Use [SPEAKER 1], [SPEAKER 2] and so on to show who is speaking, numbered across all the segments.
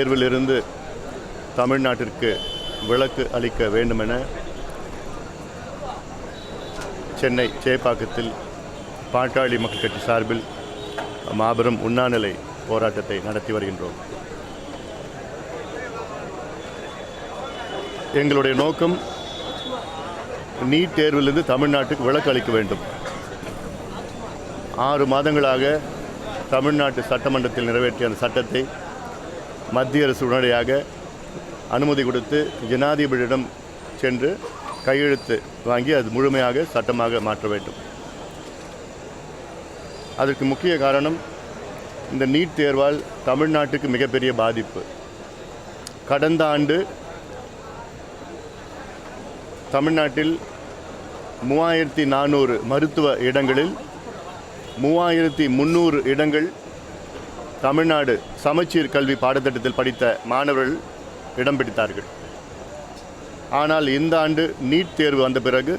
[SPEAKER 1] தேர்விலிருந்து தமிழ்நாட்டிற்கு விளக்கு அளிக்க வேண்டுமென சென்னை சேப்பாக்கத்தில் பாட்டாளி மக்கள் கட்சி சார்பில் மாபெரும் உண்ணாநிலை போராட்டத்தை நடத்தி வருகின்றோம். எங்களுடைய நோக்கம் நீட் தேர்விலிருந்து தமிழ்நாட்டுக்கு விளக்கு அளிக்க வேண்டும். ஆறு மாதங்களாக தமிழ்நாட்டு சட்டமன்றத்தில் நிறைவேற்றிய அந்த சட்டத்தை மத்திய அரசு உடனடியாக அனுமதி கொடுத்து ஜனாதிபதியிடம் சென்று கையெழுத்து வாங்கி அது முழுமையாக சட்டமாக மாற்ற வேண்டும். அதற்கு முக்கிய காரணம் இந்த நீட் தேர்வால் தமிழ்நாட்டுக்கு மிகப்பெரிய பாதிப்பு. கடந்த ஆண்டு தமிழ்நாட்டில் மூவாயிரத்தி நானூறு மருத்துவ இடங்களில் மூவாயிரத்தி முந்நூறு இடங்கள் தமிழ்நாடு சமச்சீர் கல்வி பாடத்திட்டத்தில் படித்த மாணவர்கள் இடம் பிடித்தார்கள். ஆனால் இந்த ஆண்டு நீட் தேர்வு வந்த பிறகு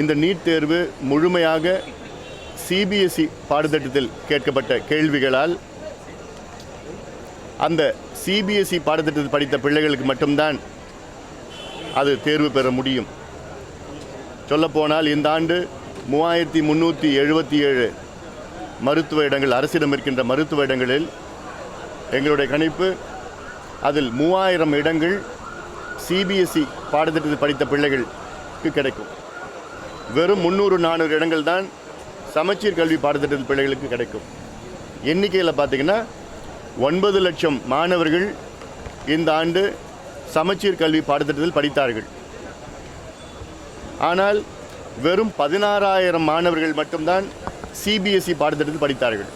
[SPEAKER 1] இந்த நீட் தேர்வு முழுமையாக சிபிஎஸ்இ பாடத்திட்டத்தில் கேட்கப்பட்ட கேள்விகளால் அந்த சிபிஎஸ்இ பாடத்திட்டத்தில் படித்த பிள்ளைகளுக்கு மட்டும்தான் அது தேர்வு பெற முடியும். சொல்லப்போனால் இந்த ஆண்டு மூவாயிரத்தி முந்நூற்றி எழுபத்தி ஏழு மருத்துவ இடங்கள் அரசிடம் இருக்கின்ற மருத்துவ இடங்களில் எங்களுடைய கணிப்பு அதில் மூவாயிரம் இடங்கள் சிபிஎஸ்சி பாடத்திட்டத்தில் படித்த பிள்ளைகளுக்கு கிடைக்கும். வெறும் முந்நூறு நானூறு இடங்கள் தான் சமச்சீர் கல்வி பாடத்திட்டத்தில் பிள்ளைகளுக்கு கிடைக்கும். எண்ணிக்கையில் பார்த்தீங்கன்னா ஒன்பது லட்சம் மாணவர்கள் இந்த ஆண்டு சமச்சீர் கல்வி பாடத்திட்டத்தில் படித்தார்கள். ஆனால் வெறும் பதினாறாயிரம் மாணவர்கள் மட்டும்தான் சிபிஎஸ்இ பாடத்திட்டத்தில் படித்தார்கள்.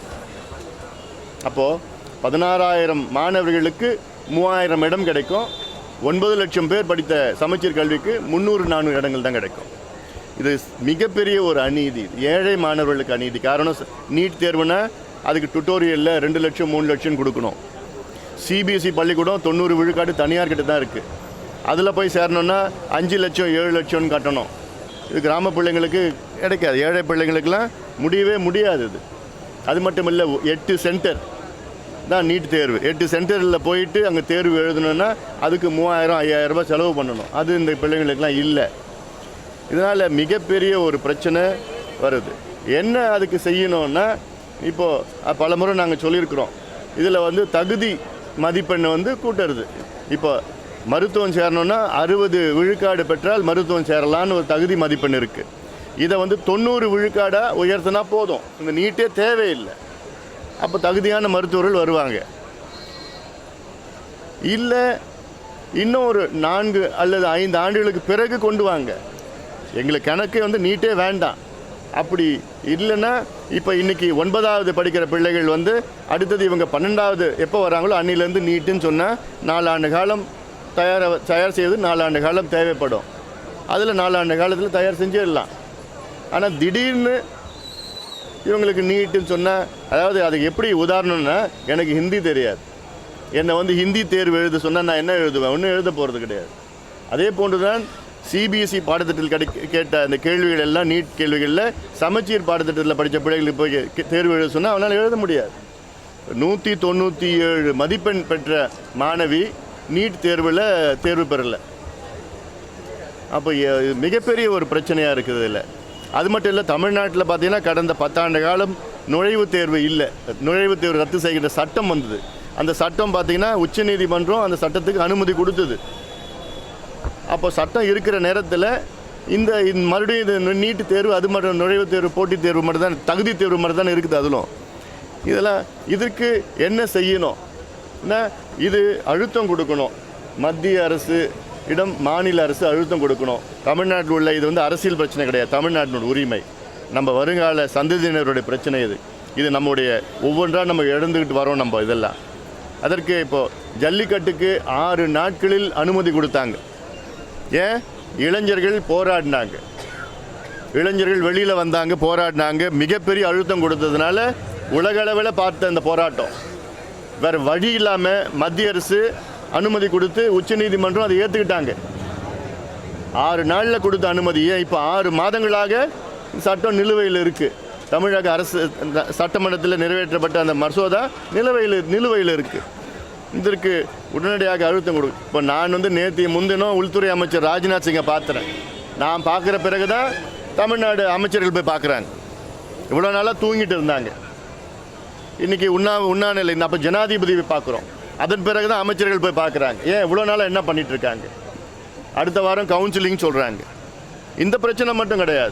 [SPEAKER 1] அப்போது பதினாறாயிரம் மாணவர்களுக்கு மூவாயிரம் இடம் கிடைக்கும். ஒன்பது லட்சம் பேர் படித்த சமச்சீர் கல்விக்கு முந்நூறு நானூறு இடங்கள் தான் கிடைக்கும். இது மிகப்பெரிய ஒரு அநீதி. ஏழை மாணவர்களுக்கு அநீதி. காரணம் நீட் தேர்வுனா அதுக்கு டுட்டோரியலில் ரெண்டு லட்சம் மூணு லட்சம் கொடுக்கணும். சிபிஎஸ்சி பள்ளிக்கூடம் தொண்ணூறு விழுக்காடு தனியார் கிட்ட தான் இருக்குது அதில் போய் சேரணுன்னா அஞ்சு லட்சம் ஏழு லட்சம்னு கட்டணும். இது கிராம பிள்ளைங்களுக்கு கிடைக்காது. ஏழை பிள்ளைங்களுக்கெல்லாம் முடியவே முடியாது இது. அது மட்டும் இல்லை எட்டு சென்டர் தான் நீட் தேர்வு. எட்டு சென்டரில் போயிட்டு அங்கே தேர்வு எழுதணுன்னா அதுக்கு மூவாயிரம் ஐயாயிரம் ரூபாய் செலவு பண்ணணும். அது இந்த பிள்ளைங்களுக்கெல்லாம் இல்லை. இதனால் மிகப்பெரிய ஒரு பிரச்சனை வருது. என்ன அதுக்கு செய்யணும்னா இப்போது பல முறை நாங்கள் சொல்லியிருக்கிறோம். இதில் வந்து தகுதி மதிப்பெண்ணை வந்து கூட்டுறது. இப்போ மருத்துவம் சேரணும்னா அறுபது விழுக்காடு பெற்றால் மருத்துவம் சேரலான்னு ஒரு தகுதி மதிப்பெண் இருக்குது இதை வந்து தொண்ணூறு விழுக்காடாக உயர்த்தினா போதும். இந்த நீட்டே தேவையில்லை. அப்போ தகுதியான மருத்துவர்கள் வருவாங்க. இல்லை இன்னும் ஒரு நான்கு அல்லது ஐந்து ஆண்டுகளுக்கு பிறகு கொண்டு வாங்க. எங்களுக்கு கணக்கு வந்து நீட்டே வேண்டாம். அப்படி இல்லைன்னா இப்போ இன்றைக்கி ஒன்பதாவது படிக்கிற பிள்ளைகள் வந்து அடுத்தது இவங்க பன்னெண்டாவது எப்போ வராங்களோ அன்னிலேருந்து நீட்டுன்னு சொன்னால் நாலாண்டு காலம் தயார தயார் செய்வது நாலாண்டு காலம் தேவைப்படும். அதில் நாலாண்டு காலத்தில் தயார் செஞ்சிடலாம். ஆனால் திடீர்னு இவங்களுக்கு நீட்டுன்னு சொன்னால் அதாவது அதுக்கு எப்படி உதாரணம்னா எனக்கு ஹிந்தி தெரியாது. என்னை வந்து ஹிந்தி தேர்வு எழுத சொன்னால் நான் என்ன எழுதுவேன்? ஒன்றும் எழுத போகிறது கிடையாது. அதே போன்று தான் சிபிஎஸ்சி பாடத்திட்டத்தில் கிடை கேட்ட அந்த கேள்விகள் எல்லாம் நீட் கேள்விகளில் சமச்சீர் பாடத்திட்டத்தில் படித்த பிள்ளைகளுக்கு போய் கே- தேர்வு எழுத சொன்னால் அவனால் எழுத முடியாது. நூற்றி தொண்ணூற்றி ஏழு மதிப்பெண் பெற்ற மாணவி நீட் தேர்வில் தேர்வு பெறலை. அப்போ மிகப்பெரிய ஒரு பிரச்சனையாக இருக்குது இதில். அது மட்டும் இல்லை தமிழ்நாட்டில் பார்த்தீங்கன்னா கடந்த பத்தாண்டு காலம் நுழைவுத் தேர்வு இல்லை. நுழைவுத் தேர்வு ரத்து செய்கின்ற சட்டம் வந்தது. அந்த சட்டம் பார்த்திங்கன்னா உச்சநீதிமன்றம் அந்த சட்டத்துக்கு அனுமதி கொடுத்தது. அப்போ சட்டம் இருக்கிற நேரத்தில் இந்த மறுபடியும் இது நீட்டு தேர்வு அது மட்டும் நுழைவுத் தேர்வு போட்டித் தேர்வு மட்டும் தான் தகுதி தேர்வு மட்டும் தான் இருக்குது அதிலும். இதெல்லாம் இதற்கு என்ன செய்யணும்? இது அழுத்தம் கொடுக்கணும். மத்திய அரசு இடம் மாநில அரசு அழுத்தம் கொடுக்கணும். தமிழ்நாட்டில் உள்ள இது வந்து அரசியல் பிரச்சனை கிடையாது. தமிழ்நாட்டினோட உரிமை. நம்ம வருங்கால சந்ததியினருடைய பிரச்சனை இது. இது நம்முடைய ஒவ்வொன்றா நம்ம இழந்துக்கிட்டு வரோம் நம்ம இதெல்லாம். அதற்கு இப்போது ஜல்லிக்கட்டுக்கு ஆறு நாட்களில் அனுமதி கொடுத்தாங்க. ஏன்? இளைஞர்கள் போராடினாங்க. இளைஞர்கள் வெளியில் வந்தாங்க போராடினாங்க. மிகப்பெரிய அழுத்தம் கொடுத்ததுனால உலகளவில் பார்த்த அந்த போராட்டம். வேறு வழி இல்லாமல் மத்திய அரசு அனுமதி கொடுத்து உச்சநீதிமன்றம் அதை ஏற்றுக்கிட்டாங்க ஆறு நாளில் கொடுத்த அனுமதியை இப்போ ஆறு மாதங்களாக சட்டம் நிலுவையில் இருக்குது தமிழக அரசு சட்டமன்றத்தில் நிறைவேற்றப்பட்ட அந்த மசோதா நிலுவையில் நிலுவையில் இருக்குது இதற்கு உடனடியாக அழுத்தம் கொடு. இப்போ நான் வந்து நேற்று முன்தினம் உள்துறை அமைச்சர் ராஜ்நாத் சிங்கை பார்த்துறேன் நான் பார்க்குற பிறகு தான் தமிழ்நாடு அமைச்சர்கள் போய் பார்க்குறாங்க இவ்வளோ நாளாக தூங்கிட்டு இருந்தாங்க. இன்றைக்கி உண்ணா உண்ணாநிலை அப்போ ஜனாதிபதி பார்க்குறோம். அதன் பிறகு தான் அமைச்சர்கள் போய் பார்க்குறாங்க. ஏன் இவ்வளோ நாளாக என்ன பண்ணிட்டு இருக்காங்க அடுத்த வாரம் கவுன்சிலிங் சொல்கிறாங்க இந்த பிரச்சனை மட்டும் கிடையாது.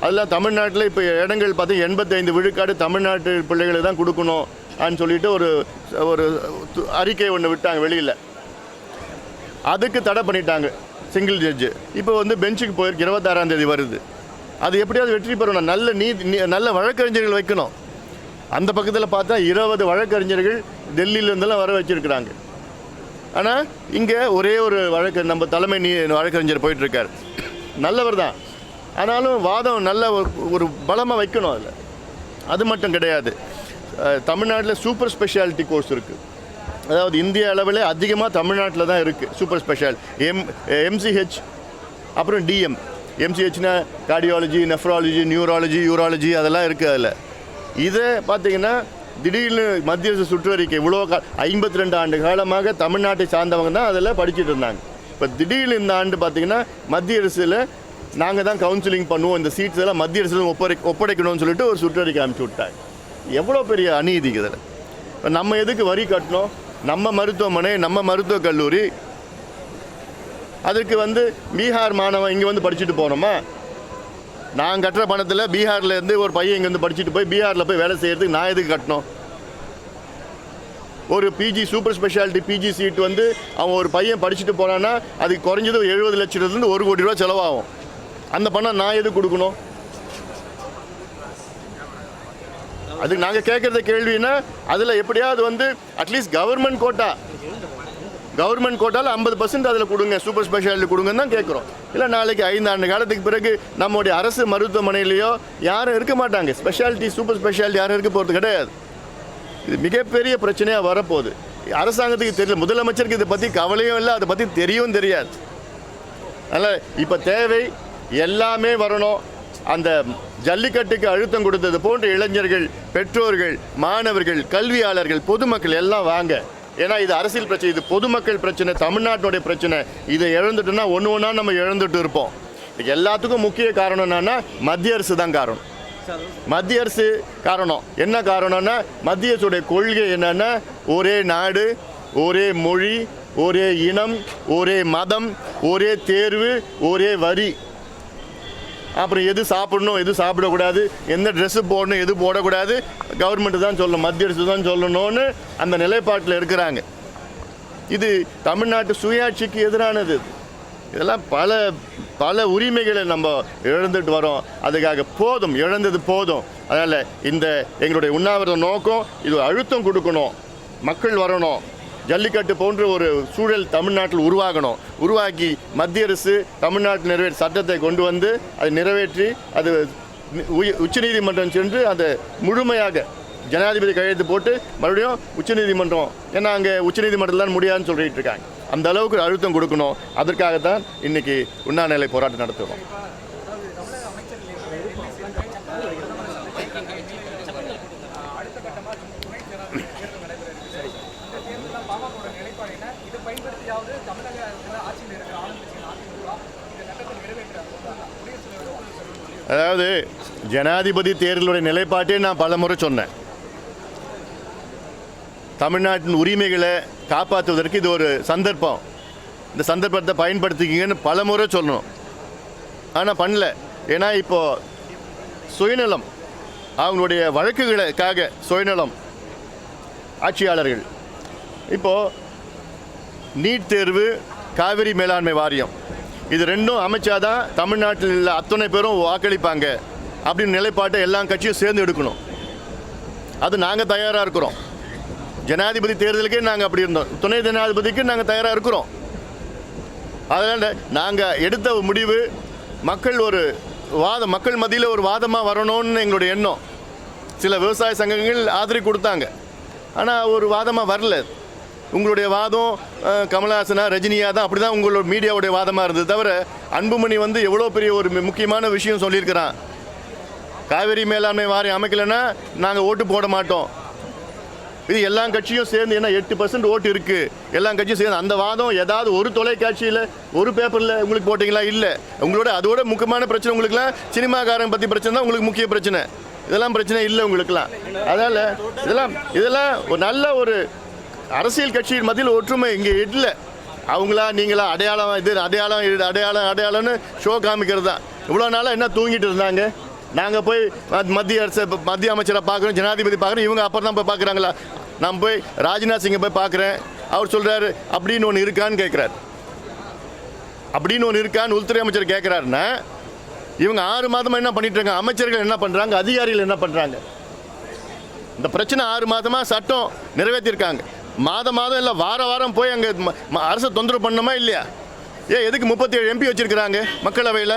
[SPEAKER 1] அதெல்லாம் தமிழ்நாட்டில் இப்போ இடங்கள் பார்த்து எண்பத்தைந்து விழுக்காடு தமிழ்நாட்டு பிள்ளைகளை தான் கொடுக்கணும் அப்படின்னு சொல்லிட்டு ஒரு ஒரு து- அறிக்கை ஒன்று விட்டாங்க வெளியில். அதுக்கு தடை பண்ணிட்டாங்க சிங்கிள் ஜட்ஜு இப்போ வந்து பெஞ்சுக்கு போயிருக்கு இருபத்தாறாம் தேதி வருது. அது எப்படியாவது வெற்றி பெறணும். நல்ல நீதி நீ- நல்ல வழக்கறிஞர்கள் வைக்கணும். அந்த பக்கத்தில் பார்த்தா இருபது வழக்கறிஞர்கள் டெல்லியிலேருந்தெல்லாம் வர வச்சுருக்கிறாங்க. ஆனால் இங்கே ஒரே ஒரு வழக்கு நம்ம தலைமை நீ வழக்கறிஞர் போயிட்டுருக்கார். நல்லவர் தான். ஆனாலும் வாதம் நல்ல ஒரு- ஒரு பலமாக வைக்கணும் அதில். அது மட்டும் கிடையாது. தமிழ்நாட்டில் சூப்பர் ஸ்பெஷாலிட்டி கோர்ஸ் இருக்குது அதாவது இந்திய அளவில் அதிகமாக தமிழ்நாட்டில் தான் இருக்குது சூப்பர் ஸ்பெஷால் எம் எம்சிஹெச் அப்புறம் டிஎம் எம்சிஹெச்னா கார்டியாலஜி நெஃப்ராலஜி நியூராலஜி யூராலஜி அதெல்லாம் இருக்குது அதில். இதை பார்த்தீங்கன்னா திடீர்னு மத்திய அரசு சுற்றறிக்கை இவ்வளோ கா ஐம்பத்தி ரெண்டு ஆண்டு காலமாக தமிழ்நாட்டை சார்ந்தவங்க தான் அதில் படிச்சுட்டு இருந்தாங்க. இப்போ திடீர்னு இந்த ஆண்டு பார்த்தீங்கன்னா மத்திய அரசில் நாங்கள் தான் கவுன்சிலிங் பண்ணுவோம் இந்த சீட்ஸ் எல்லாம் மத்திய அரசு ஒப்படை ஒப்படைக்கணும்னு சொல்லிட்டு ஒரு சுற்றறிக்கை அனுப்பிச்சு விட்டாங்க. எவ்வளோ பெரிய அநீதி இதில். இப்போ நம்ம எதுக்கு வரி கட்டணும்? நம்ம மருத்துவமனை நம்ம மருத்துவக் கல்லூரி. அதுக்கு வந்து பீகார் மாணவன் இங்கே வந்து படிச்சுட்டு போகிறோமா நான் கட்டுற பணத்தில் பீகார்லேருந்து ஒரு பையன் இங்கேருந்து படிச்சுட்டு போய் பீகாரில் போய் வேலை செய்கிறதுக்கு நான் எதுக்கு கட்டணும்? ஒரு PG super specialty PG seat வந்து அவன் ஒரு பையன் படிச்சுட்டு போனான்னா அதுக்கு குறைஞ்சது எழுபது லட்சத்துலேருந்து ஒரு கோடி ரூபா செலவாகும். அந்த பணம் நான் எது கொடுக்கணும்? அதுக்கு நாங்கள் கேட்குறத கேள்வின்னா அதில் எப்படியாவது வந்து அட்லீஸ்ட் கவர்மெண்ட் கோட்டா கவர்மெண்ட் கோட்டாவில் ஐம்பது பர்சன்ட் அதில் கொடுங்க சூப்பர் ஸ்பெஷாலிட்டி கொடுங்கன்னு தான் கேட்குறோம். இல்லை நாளைக்கு ஐந்து ஆண்டு காலத்துக்கு பிறகு நம்முடைய அரசு மருத்துவமனையிலையோ யாரும் இருக்க மாட்டாங்க. ஸ்பெஷாலிட்டி சூப்பர் ஸ்பெஷாலிட்டி யாரும் இருக்க போகிறது கிடையாது. இது மிகப்பெரிய பிரச்சனையாக வரப்போகுது. அரசாங்கத்துக்கு தெரியல முதலமைச்சருக்கு இதை பற்றி கவலையும் இல்லை அதை பற்றி தெரியவும் தெரியாது. அதனால் இப்போ தேவை எல்லாமே வரணும். அந்த ஜல்லிக்கட்டுக்கு அழுத்தம் கொடுத்தது போன்ற இளைஞர்கள் பெற்றோர்கள் மாணவர்கள் கல்வியாளர்கள் பொதுமக்கள் எல்லாம் வாங்க. ஏன்னா இது அரசியல் பிரச்சனை இது பொதுமக்கள் பிரச்சனை தமிழ்நாட்டினுடைய பிரச்சனை. இதை இழந்துட்டோம்னா ஒன்று ஒன்றா நம்ம இழந்துட்டு இருப்போம். இதுக்கு எல்லாத்துக்கும் முக்கிய காரணம் என்னன்னா மத்திய அரசு தான் காரணம். மத்திய அரசு காரணம். என்ன காரணம்னா மத்திய அரசுடைய கொள்கை என்னன்னா ஒரே நாடு ஒரே மொழி ஒரே இனம் ஒரே மதம் ஒரே தேர்வு ஒரே வரி. அப்புறம் எது சாப்பிடணும் எது சாப்பிடக்கூடாது எந்த ட்ரெஸ்ஸு போடணும் எது போடக்கூடாது கவர்மெண்ட்டு தான் சொல்லணும் மத்திய அரசு தான் சொல்லணும்னு அந்த நிலைப்பாட்டில் இருக்கிறாங்க. இது தமிழ்நாட்டு சுயாட்சிக்கு எதிரானது. இதெல்லாம் பல பல உரிமைகளை நம்ம இழந்துட்டு வரோம். அதுக்காக போதும் இழந்தது போதும். அதனால் இந்த எங்களுடைய உண்ணாவிரத நோக்கம் இது அழுத்தம் கொடுக்கணும். மக்கள் வரணும். ஜல்லிக்கட்டு போன்ற ஒரு சூழல் தமிழ்நாட்டில் உருவாகணும். உருவாக்கி மத்திய அரசு தமிழ்நாட்டில் நிறைவேற்ற சட்டத்தை கொண்டு வந்து அதை நிறைவேற்றி அது உச்சநீதிமன்றம் சென்று அதை முழுமையாக ஜனாதிபதி கையெழுத்து போட்டு மறுபடியும் உச்சநீதிமன்றம் ஏன்னா அங்கே உச்சநீதிமன்றத்தில் தான் முடியாதுன்னு சொல்லிட்டு இருக்காங்க. அந்த அளவுக்கு அழுத்தம் கொடுக்கணும். அதற்காகத்தான் இன்னைக்கு உண்ணாநிலை போராட்டம் நடத்துகிறோம். அதாவது ஜனாதிபதி தேர்தலுடைய நிலைப்பாட்டே நான் பலமுறை சொன்னேன். தமிழ்நாட்டின் உரிமைகளை காப்பாற்றுவதற்கு இது ஒரு சந்தர்ப்பம். இந்த சந்தர்ப்பத்தை பயன்படுத்திக்கிங்கன்னு பலமுறை சொல்லணும் ஆனால் பண்ணல. ஏன்னா இப்போது சுயநலம் அவங்களுடைய வழக்குகளுக்காக சுயநலம் ஆட்சியாளர்கள். இப்போது நீட் தேர்வு காவிரி மேலாண்மை வாரியம். இது ரெண்டும் அமைச்சாதான் தமிழ்நாட்டில் உள்ள அத்தனை பேரும் வாக்களிப்பாங்க அப்படின்னு நிலைப்பாட்டை எல்லா கட்சியும் சேர்ந்து எடுக்கணும். அது நாங்கள் தயாராக இருக்கிறோம். ஜனாதிபதி தேர்தலுக்கே நாங்கள் அப்படி இருந்தோம். துணை ஜனாதிபதிக்கு நாங்கள் தயாராக இருக்கிறோம். அதனால் நாங்கள் எடுத்த முடிவு மக்கள் ஒரு வாதம் மக்கள் மத்தியில் ஒரு வாதமாக வரணும்னு எங்களுடைய எண்ணம். சில விவசாய சங்கங்கள் ஆதரவு கொடுத்தாங்க. ஆனால் ஒரு வாதமாக வரல. உங்களுடைய வாதம் அஹ், கமலஹாசனா ரஜினியா தான் அப்படி தான் உங்களோட மீடியாவுடைய வாதமாக இருந்தது தவிர அன்புமணி வந்து எவ்வளோ பெரிய ஒரு முக்கியமான விஷயம் சொல்லியிருக்கிறான். காவேரி மேலாண்மை வாரியம் அமைக்கலைன்னா நாங்கள் ஓட்டு போட மாட்டோம். இது எல்லா கட்சியும் சேர்ந்து ஏன்னா எட்டு பர்சன்ட் ஓட்டு இருக்குது எல்லா கட்சியும் சேர்ந்து அந்த வாதம் ஏதாவது ஒரு தொலைக்காட்சியில் ஒரு பேப்பரில் உங்களுக்கு போட்டிங்களா? இல்லை. உங்களோட அதோட முக்கியமான பிரச்சனை உங்களுக்குலாம் சினிமாக்காரன் பற்றி பிரச்சனை தான் உங்களுக்கு முக்கிய பிரச்சனை. இதெல்லாம் பிரச்சனை இல்லை உங்களுக்குலாம் அதனால் இதெல்லாம் இதெல்லாம் ஒரு நல்ல ஒரு அரசியல் கட்சியின் மத்தியில் ஒற்றுமை இங்கே இல்லை. அவங்களா நீங்களா அடையாளம் இது அடையாளம் இது அடையாளம் அடையாளம்னு ஷோ காமிக்கிறது? தான் இவ்வளோ நாளாக என்ன தூங்கிட்டு இருந்தாங்க? நாங்கள் போய் மத்திய அரசு மத்திய அமைச்சரை பார்க்குறோம் ஜனாதிபதி பார்க்குறோம் இவங்க அப்புறம் தான் போய் பார்க்குறாங்களா? நான் போய் ராஜ்நாத் சிங்கை போய் பார்க்குறேன். அவர் சொல்கிறாரு அப்படின்னு ஒன்று இருக்கான்னு கேட்குறாரு. அப்படின்னு ஒன்று இருக்கான்னு உள்துறை அமைச்சர் கேட்குறாருன்னா இவங்க ஆறு மாதமாக என்ன பண்ணிட்டு இருக்காங்க? அமைச்சர்கள் என்ன பண்ணுறாங்க அதிகாரிகள் என்ன பண்ணுறாங்க இந்த பிரச்சனை ஆறு மாதமாக சட்டம் நிறைவேற்றிருக்காங்க மாதம் மாதம் இல்லை வார வாரம் போய் அங்கே அரசை தொந்தரவு பண்ணணுமா இல்லையா? ஏன் எதுக்கு முப்பத்தேழு எம்பி வச்சுருக்கிறாங்க மக்களவையில்?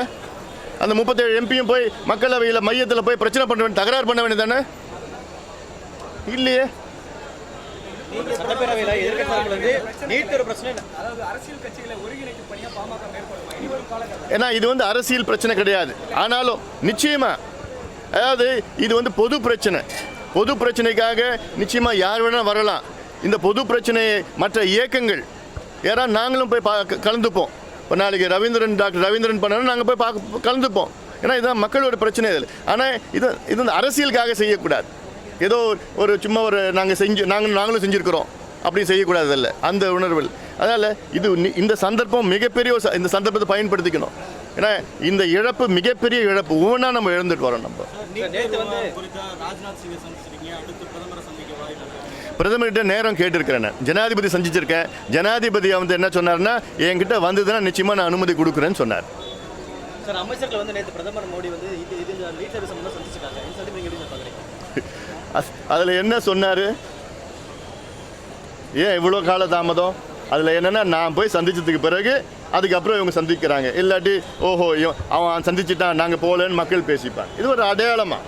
[SPEAKER 1] அந்த முப்பத்தேழு எம்பியும் போய் மக்களவையில் மையத்தில் போய் பிரச்சனை பண்ண வேண்டிய தகராறு பண்ண வேண்டியது தானே இல்லையே ஏன்னா இது வந்து அரசியல் பிரச்சனை கிடையாது. ஆனாலும் நிச்சயமா அதாவது இது வந்து பொது பிரச்சனை. பொது பிரச்சனைக்காக நிச்சயமா யார் வேணால் வரலாம். இந்த பொது பிரச்சனையை மற்ற இயக்கங்கள் யாராவது நாங்களும் போய் பா கலந்துப்போம். இப்போ நாளைக்கு ரவீந்திரன் டாக்டர் ரவீந்திரன் பண்ணாலும் நாங்கள் போய் பார்க்க கலந்துப்போம். ஏன்னா இதுதான் மக்களோட பிரச்சனை இதில். ஆனால் இது இது வந்து அரசியலுக்காக செய்யக்கூடாது. ஏதோ ஒரு சும்மா ஒரு நாங்கள் செஞ்சு நாங்கள் நாங்களும் செஞ்சுருக்கிறோம். அப்படி செய்யக்கூடாது இல்லை அந்த உணர்வில் அதனால் இது இந்த சந்தர்ப்பம் மிகப்பெரிய ச- இந்த சந்தர்ப்பத்தை பயன்படுத்திக்கணும். ஏன்னா இந்த இழப்பு மிகப்பெரிய இழப்பு. ஒவ்வொன்றா நம்ம இழந்துட்டு வரோம் நம்ம. பிரதமர்கிட்ட நேரம் கேட்டிருக்கிறேன். ஜனாதிபதி சந்திச்சிருக்கேன். ஜனாதிபதி வந்து என்ன சொன்னார்னா என்கிட்ட வந்ததுன்னா நிச்சயமாக நான் அனுமதி கொடுக்குறேன்னு சொன்னார்.
[SPEAKER 2] சார் அமைச்சர்கள் வந்து நேத்து பிரதமர் மோடி வந்து இது இது தேர்வு சம்பந்தம் சந்திச்சிருக்காங்க.
[SPEAKER 1] அதில் என்ன சொன்னார்? ஏன் இவ்வளோ கால தாமதம் அதில் என்னென்னா நான் போய் சந்திச்சதுக்கு பிறகு அதுக்கப்புறம் இவங்க சந்திக்கிறாங்க. இல்லாட்டி ஓஹோ அவன் சந்திச்சிட்டான் நாங்கள் போகலன்னு மக்கள் பேசிப்பாங்க. இது ஒரு அடையாளமா?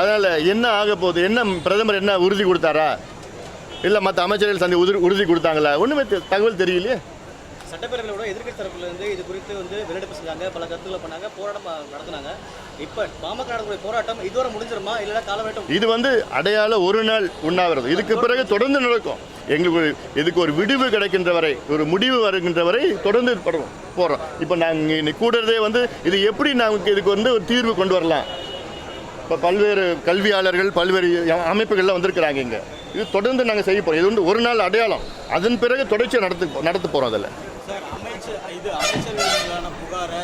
[SPEAKER 1] அதனால் என்ன ஆக போகுது? என்ன பிரதமர் என்ன உறுதி கொடுத்தாரா? இல்லை மற்ற அமைச்சர்கள் சந்தி உறுதி உறுதி கொடுத்தாங்களா? ஒன்றுமே தகவல் தெரியலையே.
[SPEAKER 2] சட்டப்பேரவையில கூட எதிர்க்கட்சி தரப்புல இருந்து இது குறித்து வந்து வெளிநடப்பு செஞ்சாங்க பல கருத்துக்களை பண்ணாங்க போராட்டம் நடத்தினாங்க. இப்ப பாமக நடக்கக்கூடிய போராட்டம் இதுவரை முடிஞ்சிருமா? இல்லைன்னா காலவேட்டம்
[SPEAKER 1] இது வந்து அடையாள ஒரு நாள் உண்ணாவிரதம். இதுக்கு பிறகு தொடர்ந்து நடக்கும். எங்களுக்கு இதுக்கு ஒரு விடிவு கிடைக்கின்ற வரை ஒரு முடிவு வருகின்ற வரை தொடர்ந்து படுறோம் போகிறோம் இப்போ நாங்கள் இன்னைக்கு கூடுறதே வந்து இது எப்படி நாங்கள் இதுக்கு வந்து ஒரு தீர்வு கொண்டு வரலாம்? இப்போ பல்வேறு கல்வியாளர்கள் பல்வேறு அமைப்புகள்லாம் வந்திருக்கிறாங்க இங்கே. இது தொடர்ந்து நாங்கள் செய்ய போகிறோம் இது வந்து ஒரு நாள் அடையாளம். அதன் பிறகு தொடர்ச்சியாக நடத்து நடத்த போகிறோம் அதில்.
[SPEAKER 3] சார் அமைச்சர் இது அமைச்சர்கள் மீதான புகாரை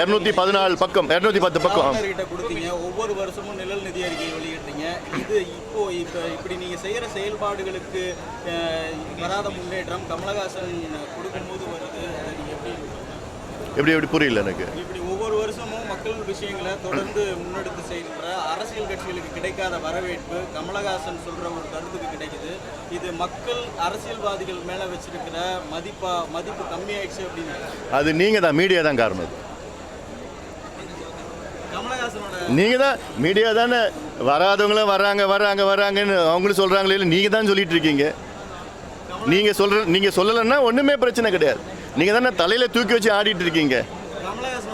[SPEAKER 3] இரநூத்தி
[SPEAKER 1] பதினாலு பக்கம் இரநூத்தி பத்து பக்கம்.
[SPEAKER 3] கொடுத்தீங்க. ஒவ்வொரு வருஷமும் நிழல் நிதி அறிக்கை வெளியிடுறீங்க. இது இப்போ இப்போ இப்படி நீங்க செய்யற செயல்பாடுகளுக்கு வராத முன்னேற்றம் கமலஹாசன் கொடுக்கும்போது வருது. எப்படி
[SPEAKER 1] எப்படி புரியல எனக்கு?
[SPEAKER 3] இப்படி ஒவ்வொரு வருஷமும் மக்கள் விஷயங்களை தொடர்ந்து முன்னெடுத்து செய்கின்ற அரசியல் கட்சிகளுக்கு கிடைக்காத வரவேற்பு கமலஹாசன் சொல்ற ஒரு கருத்துக்கு கிடைக்குது. இது மக்கள் அரசியல்வாதிகள் மேல வச்சிருக்கிற மதிப்பா மதிப்பு கம்மியாயிடுச்சு அப்படின்னு.
[SPEAKER 1] அது நீங்கள் தான் மீடியா தான் காரணம்
[SPEAKER 3] கமலஹாசனோட
[SPEAKER 1] நீங்கள் தான் மீடியா தானே வராதவங்களும் வராங்க வராங்க வராங்கன்னு அவங்களும் சொல்கிறாங்களே இல்லை நீங்கள் தான் சொல்லிட்டு இருக்கீங்க. நீங்கள் சொல்கிற நீங்கள் சொல்லலைன்னா ஒன்றுமே பிரச்சனை கிடையாது. நீங்கள் தானே தலையில் தூக்கி வச்சு ஆடிட்டு இருக்கீங்க.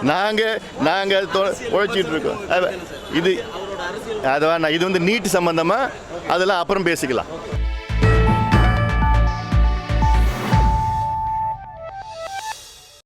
[SPEAKER 1] நாங்கள் நாங்கள் உழைச்சிட்டு இருக்கோம் அது- இது அதுவா நான் இது வந்து நீட் சம்மந்தமாக அதெல்லாம் அப்புறம் பேசிக்கலாம்.